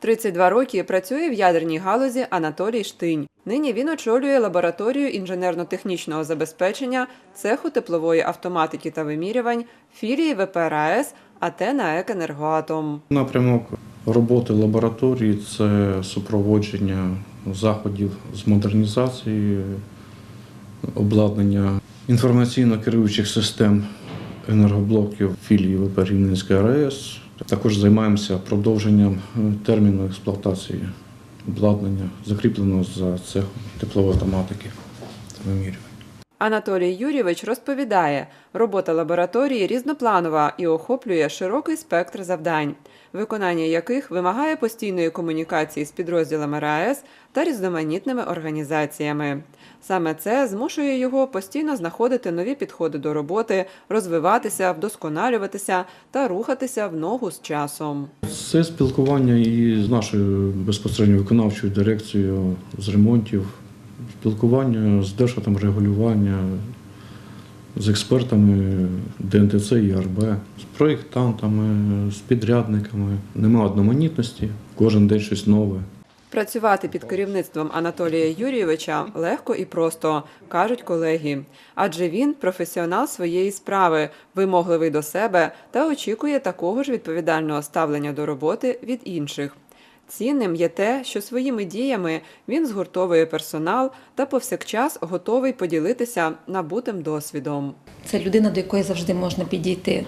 32 роки працює в ядерній галузі Анатолій Штинь. Нині він очолює лабораторію інженерно-технічного забезпечення цеху теплової автоматики та вимірювань філії ВПРАЕС АТ НАЕК «Енергоатом». Напрямок роботи лабораторії це супроводження заходів з модернізації, обладнання інформаційно-керуючих систем енергоблоків філії ВП Рівненської АЕС. Також займаємося продовженням е, терміну експлуатації обладнання, закріпленого за цехом теплової автоматики та вимірювань. Анатолій Юрійович розповідає, робота лабораторії різнопланова і охоплює широкий спектр завдань, виконання яких вимагає постійної комунікації з підрозділами РаЕС та різноманітними організаціями. Саме це змушує його постійно знаходити нові підходи до роботи, розвиватися, вдосконалюватися та рухатися в ногу з часом. Це спілкування і з нашою безпосередньо виконавчою дирекцією з ремонтів, спілкування з держатом регулювання, з експертами ДНТЦ і РБ, з проєктантами, з підрядниками. Нема одноманітності, кожен день щось нове. Працювати під керівництвом Анатолія Юрійовича легко і просто, кажуть колеги. Адже він професіонал своєї справи, вимогливий до себе та очікує такого ж відповідального ставлення до роботи від інших. Цінним є те, що своїми діями він згуртовує персонал та повсякчас готовий поділитися набутим досвідом. Це людина, до якої завжди можна підійти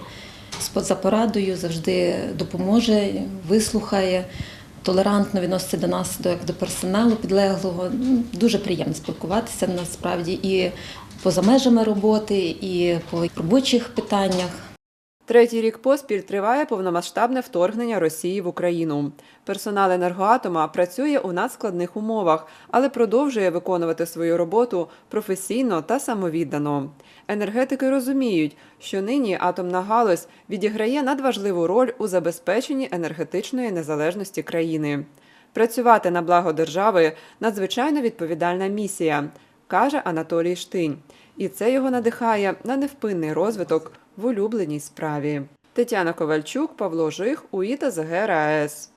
з порадою, завжди допоможе, вислухає, толерантно відноситься до нас до, як до персоналу підлеглого. Ну, Дуже приємно спілкуватися насправді і поза межами роботи, і по робочих питаннях. Третій рік поспіль триває повномасштабне вторгнення Росії в Україну. Персонал енергоатома працює у надскладних умовах, але продовжує виконувати свою роботу професійно та самовіддано. Енергетики розуміють, що нині атомна галузь відіграє надважливу роль у забезпеченні енергетичної незалежності країни. Працювати на благо держави надзвичайно відповідальна місія, каже Анатолій Штинь. І це його надихає на невпинний розвиток в улюбленій справі. Тетяна Ковальчук, Павло Жих, УІТА ЗГ РаЕС.